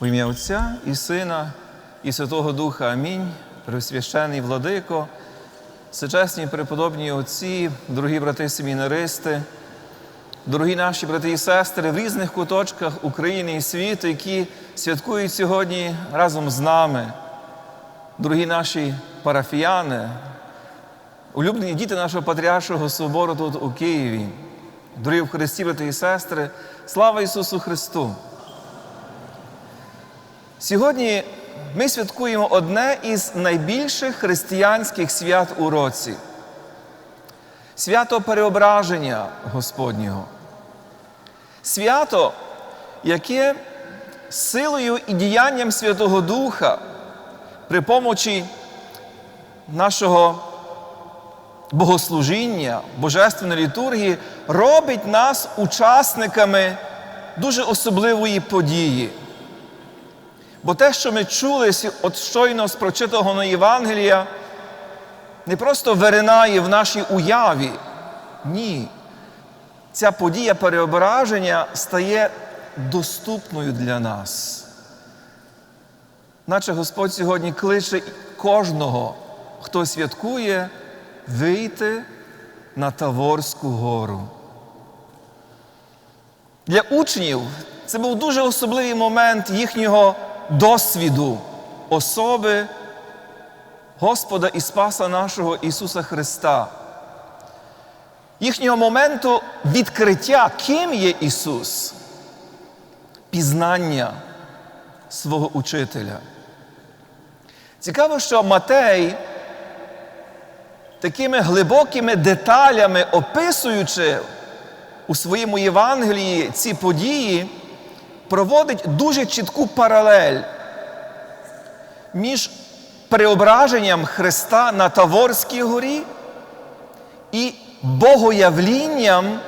В ім'я Отця і Сина, і Святого Духа. Амінь, Пресвящений Владико, всечесні преподобні отці, дорогі брати семінаристи, дорогі наші брати і сестри в різних куточках України і світу, які святкують сьогодні разом з нами, дорогі наші парафіяни, улюблені діти нашого Патріаршого собору тут у Києві, дорогі в Христі, брати і сестри, слава Ісусу Христу! Сьогодні ми святкуємо одне із найбільших християнських свят у році свято переображення Господнього. Свято, яке силою і діянням Святого Духа при помочі нашого богослужіння, божественної літургії робить нас учасниками дуже особливої події. Бо те, що ми чули от щойно з прочитаного Євангелія, не просто виринає в нашій уяві. Ні. Ця подія переображення стає доступною для нас. Наче Господь сьогодні кличе кожного, хто святкує, вийти на Таворську гору. Для учнів це був дуже особливий момент їхнього досвіду особи Господа і Спаса нашого Ісуса Христа, їхнього моменту відкриття, ким є Ісус, пізнання свого учителя. Цікаво, що Матей такими глибокими деталями, описуючи у своєму Євангелії ці події, проводить дуже чітку паралель між преображенням Христа на Таворській горі і богоявлінням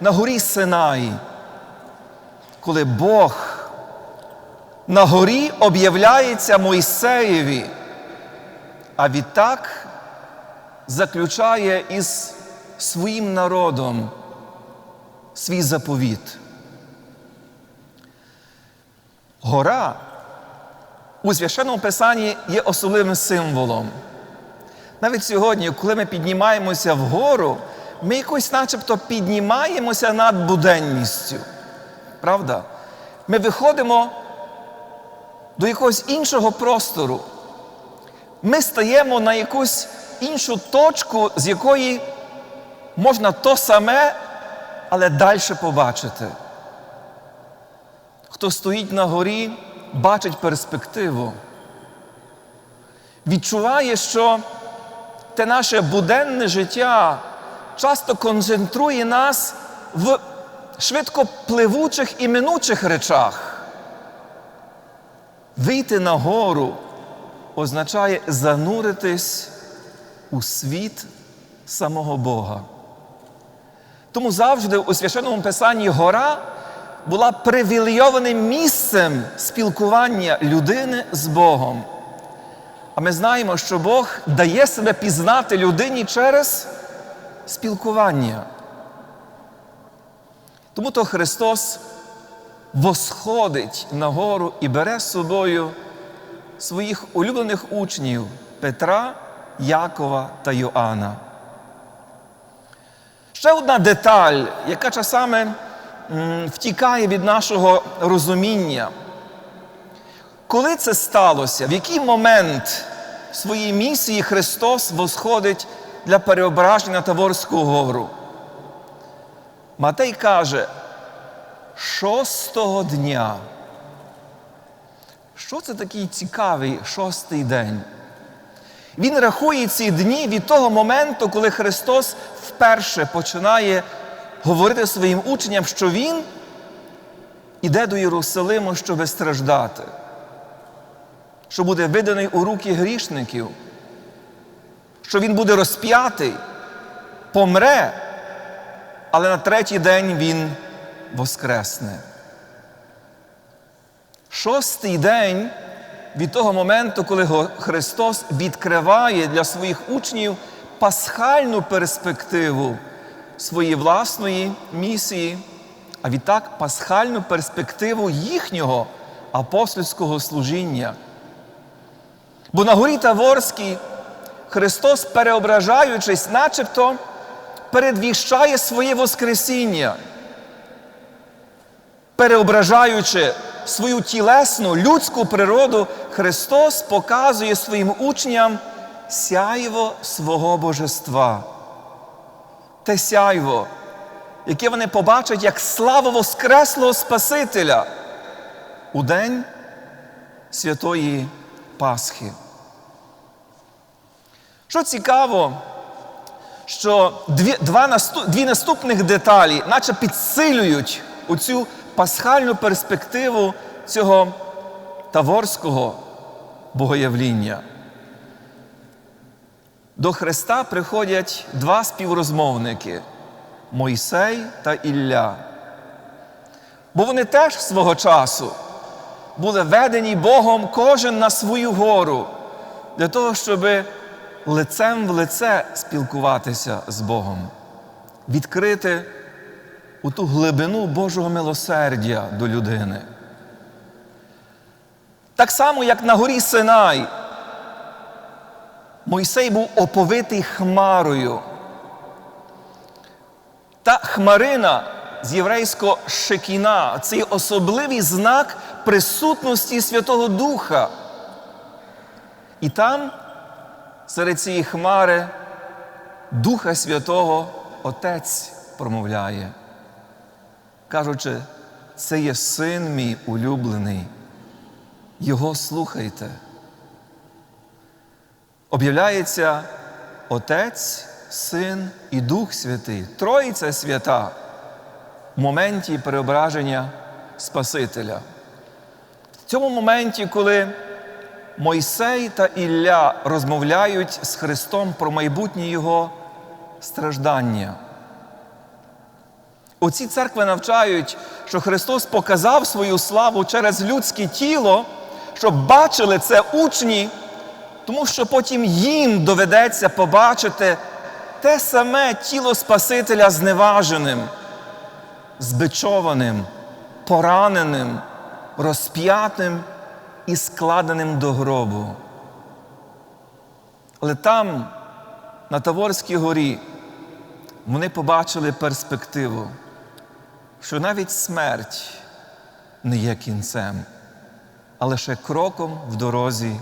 на горі Синаї, коли Бог на горі об'являється Мойсеєві, а відтак заключає із своїм народом свій заповіт. Гора у священному писанні є особливим символом. Навіть сьогодні, коли ми піднімаємося вгору, ми якось начебто піднімаємося над буденністю. Правда? Ми виходимо до якогось іншого простору. Ми стаємо на якусь іншу точку, з якої можна то саме, але далі побачити. Хто стоїть на горі, бачить перспективу, відчуває, що те наше буденне життя часто концентрує нас в швидкопливучих і минучих речах. Вийти на гору означає зануритись у світ самого Бога. Тому завжди у священному писанні гора була привілейованим місцем спілкування людини з Богом. А ми знаємо, що Бог дає себе пізнати людині через спілкування. Тому то Христос восходить на гору і бере з собою своїх улюблених учнів Петра, Якова та Йоанна. Ще одна деталь, яка часами втікає від нашого розуміння. Коли це сталося, в який момент своєї місії Христос восходить для переображення на Таворську гору? Матей каже, шостого дня. Що це такий цікавий шостий день? Він рахує ці дні від того моменту, коли Христос вперше починає говорити своїм учням, що Він іде до Єрусалиму, щоби страждати, що буде виданий у руки грішників, що Він буде розп'ятий, помре, але на третій день Він воскресне. Шостий день від того моменту, коли Христос відкриває для своїх учнів пасхальну перспективу своєї власної місії, а відтак пасхальну перспективу їхнього апостольського служіння. Бо на горі Таворській Христос, переображаючись, начебто передвіщає своє Воскресіння, переображаючи свою тілесну людську природу, Христос показує своїм учням сяйво свого божества. Те сяйво, яке вони побачать як славу Воскреслого Спасителя у день святої Пасхи. Що цікаво, що дві, два, дві наступних деталі, наче підсилюють оцю пасхальну перспективу цього таворського богоявління. До Христа приходять два співрозмовники Мойсей та Ілля. Бо вони теж свого часу були ведені Богом кожен на свою гору для того, щоб лицем в лице спілкуватися з Богом, відкрити у ту глибину Божого милосердя до людини. Так само, як на горі Синай, Мойсей був оповитий хмарою. Та хмарина з єврейського шекіна це особливий знак присутності Святого Духа. І там, серед цієї хмари, Духа Святого Отець промовляє, кажучи, це є син мій улюблений, його слухайте. Об'являється Отець, Син і Дух Святий, Троїця свята в моменті переображення Спасителя. В цьому моменті, коли Мойсей та Ілля розмовляють з Христом про майбутнє Його страждання. Оці церкви навчають, що Христос показав свою славу через людське тіло, щоб бачили це учні, тому що потім їм доведеться побачити те саме тіло Спасителя зневаженим, збичованим, пораненим, розп'ятим і складеним до гробу. Але там, на Таворській горі, вони побачили перспективу, що навіть смерть не є кінцем, а лише кроком в дорозі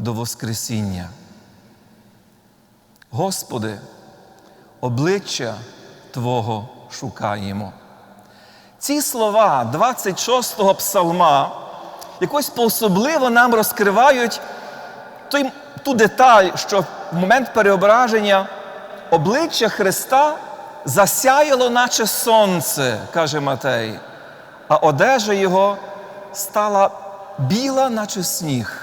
до Воскресіння. Господи, обличчя Твого шукаємо. Ці слова 26-го псалма якось по-особливо нам розкривають ту деталь, що в момент переображення обличчя Христа засяяло, наче сонце, каже Матей, а одежа Його стала біла, наче сніг.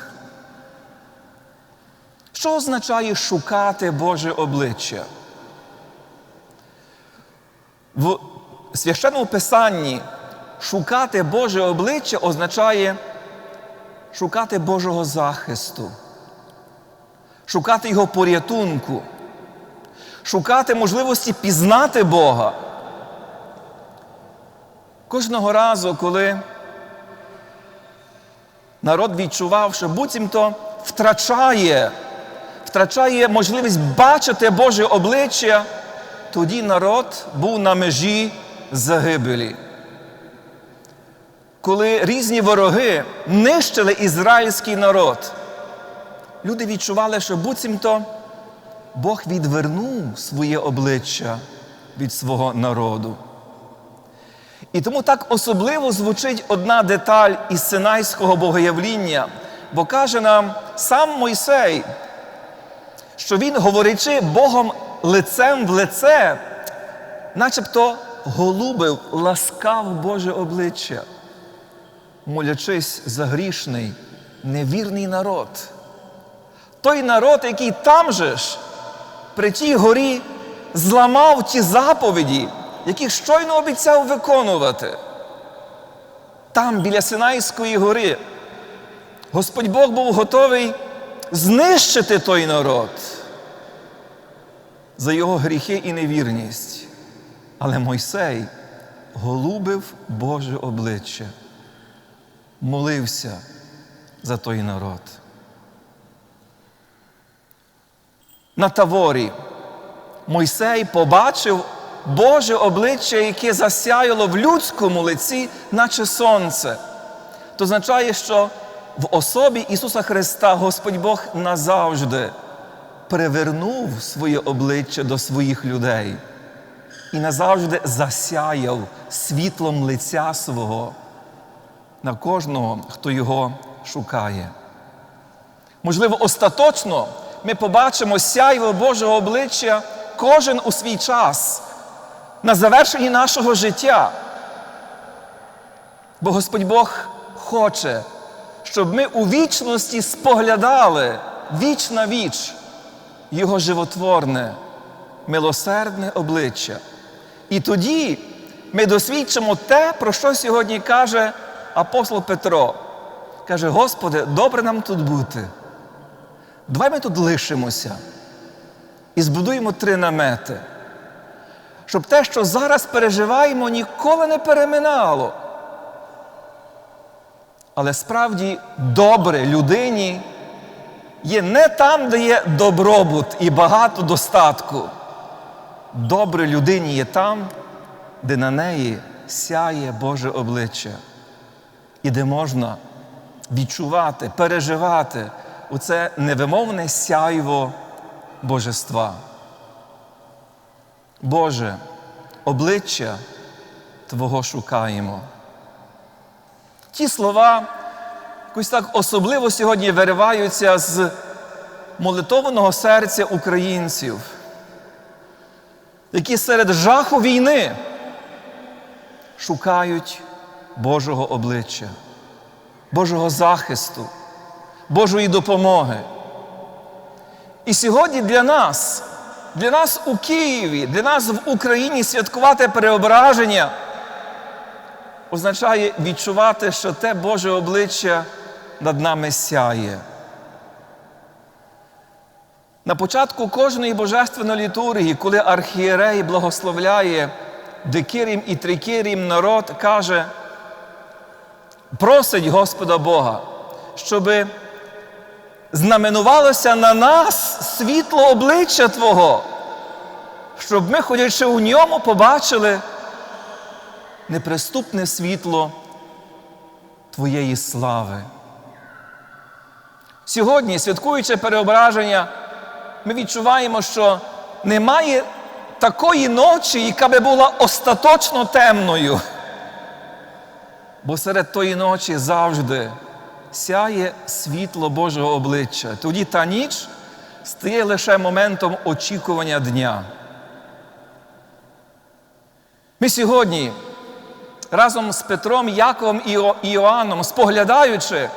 Що означає шукати Боже обличчя? В священному писанні шукати Боже обличчя означає шукати Божого захисту, шукати Його порятунку, шукати можливості пізнати Бога. Кожного разу, коли народ відчував, що буцімто втрачає, втрачає можливість бачити Боже обличчя, тоді народ був на межі загибелі. Коли різні вороги нищили ізраїльський народ, люди відчували, що буцімто Бог відвернув своє обличчя від свого народу. І тому так особливо звучить одна деталь із Синайського богоявління, бо каже нам сам Мойсей, що він, говорячи Богом лицем в лице, начебто голубив, ласкав Боже обличчя, молячись за грішний, невірний народ. Той народ, який там же ж, при тій горі, зламав ті заповіді, які щойно обіцяв виконувати. Там, біля Синайської гори, Господь Бог був готовий знищити той народ за його гріхи і невірність. Але Мойсей голубив Боже обличчя. молився за той народ. На таворі Мойсей побачив Боже обличчя, яке засяяло в людському лиці, наче сонце. То означає, що в особі Ісуса Христа Господь Бог назавжди привернув своє обличчя до своїх людей і назавжди засяяв світлом лиця свого на кожного, хто його шукає. Можливо, остаточно ми побачимо сяйво Божого обличчя кожен у свій час на завершенні нашого життя. Бо Господь Бог хоче, щоб ми у вічності споглядали віч на віч Його животворне, милосердне обличчя. І тоді ми досвідчимо те, про що сьогодні каже апостол Петро. Каже, Господи, добре нам тут бути. Давай ми тут лишимося і збудуємо три намети, щоб те, що зараз переживаємо, ніколи не переминало. Але справді добре людині є не там, де є добробут і багато достатку. Добре людині є там, де на неї сяє Боже обличчя, і де можна відчувати, переживати у це невимовне сяйво Божества. Боже, обличчя Твого шукаємо. Ті слова якось так особливо сьогодні вириваються з молитовного серця українців, які серед жаху війни шукають Божого обличчя, Божого захисту, Божої допомоги. І сьогодні для нас, для нас у Києві, для нас в Україні святкувати переображення означає відчувати, що те Боже обличчя над нами сяє. На початку кожної божественної літургії, коли архієрей благословляє дикирім і трикирім народ, каже, просить Господа Бога, щоби знаменувалося на нас світло обличчя Твого, щоб ми, ходячи у ньому, побачили неприступне світло Твоєї слави. Сьогодні, святкуючи переображення, ми відчуваємо, що немає такої ночі, яка би була остаточно темною. Бо серед тої ночі завжди сяє світло Божого обличчя. Тоді та ніч стає лише моментом очікування дня. Ми сьогодні разом з Петром, Яковом і Іоанном, споглядаючи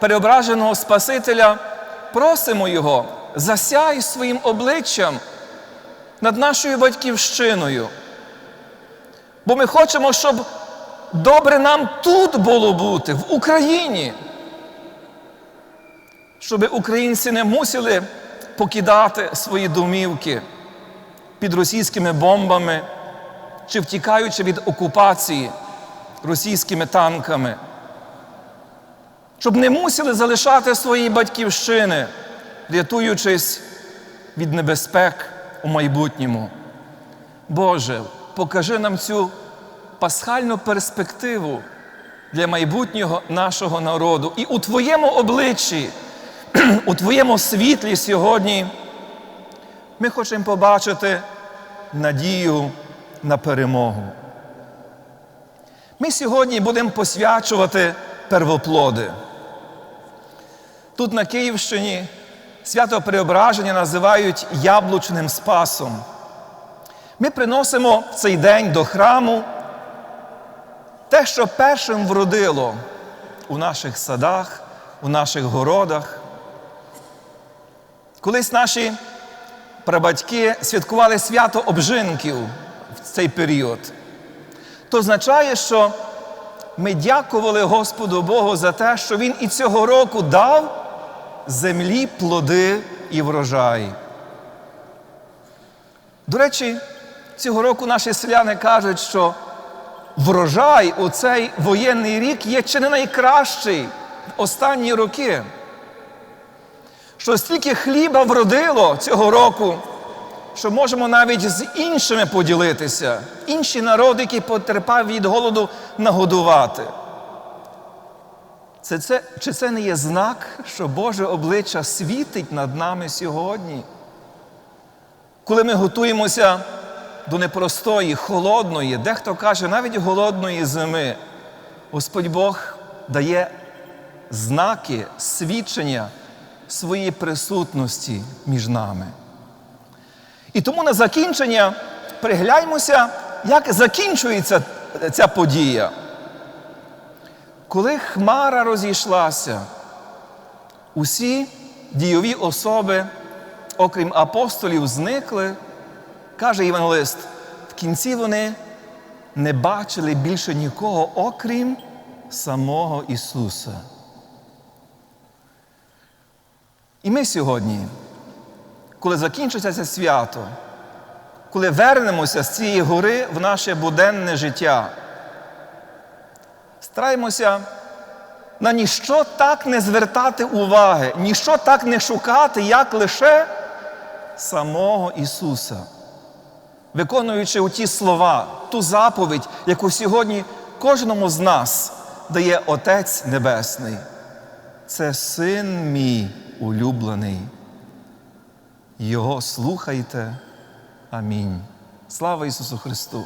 переображеного Спасителя, просимо Його, засяй своїм обличчям над нашою батьківщиною. Бо ми хочемо, щоб добре нам тут було бути, в Україні. Щоб українці не мусили покидати свої домівки під російськими бомбами чи втікаючи від окупації російськими танками, щоб не мусили залишати свої батьківщини, рятуючись від небезпек у майбутньому. Боже, покажи нам цю пасхальну перспективу для майбутнього нашого народу. І у Твоєму обличчі, у Твоєму світлі сьогодні ми хочемо побачити надію на перемогу. Ми сьогодні будемо посвячувати первоплоди. Тут на Київщині свято Преображення називають яблучним спасом. Ми приносимо в цей день до храму те, що першим вродило у наших садах, у наших городах. Колись наші прабатьки святкували свято обжинків в цей період. То означає, що ми дякували Господу Богу за те, що Він і цього року дав землі плоди і врожай. До речі, цього року наші селяни кажуть, що врожай у цей воєнний рік є чи не найкращий в останні роки. Що стільки хліба вродило цього року, що можемо навіть з іншими поділитися, інші народи, які потерпають від голоду, нагодувати. Це, це, чи це не є знак, що Боже обличчя світить над нами сьогодні? Коли ми готуємося до непростої, холодної, дехто каже, навіть голодної зими, Господь Бог дає знаки, свідчення своєї присутності між нами. І тому на закінчення пригляньмося, як закінчується ця подія. Коли Хмара розійшлася, усі дійові особи, окрім апостолів, зникли, каже Євангелист, в кінці вони не бачили більше нікого, окрім самого Ісуса. І ми сьогодні, коли закінчиться це свято, коли вернемося з цієї гори в наше буденне життя, стараємося на ніщо так не звертати уваги, ніщо так не шукати, як лише самого Ісуса, виконуючи оті слова, ту заповідь, яку сьогодні кожному з нас дає Отець Небесний. Це син мій улюблений. Його слухайте. Амінь. Слава Ісусу Христу!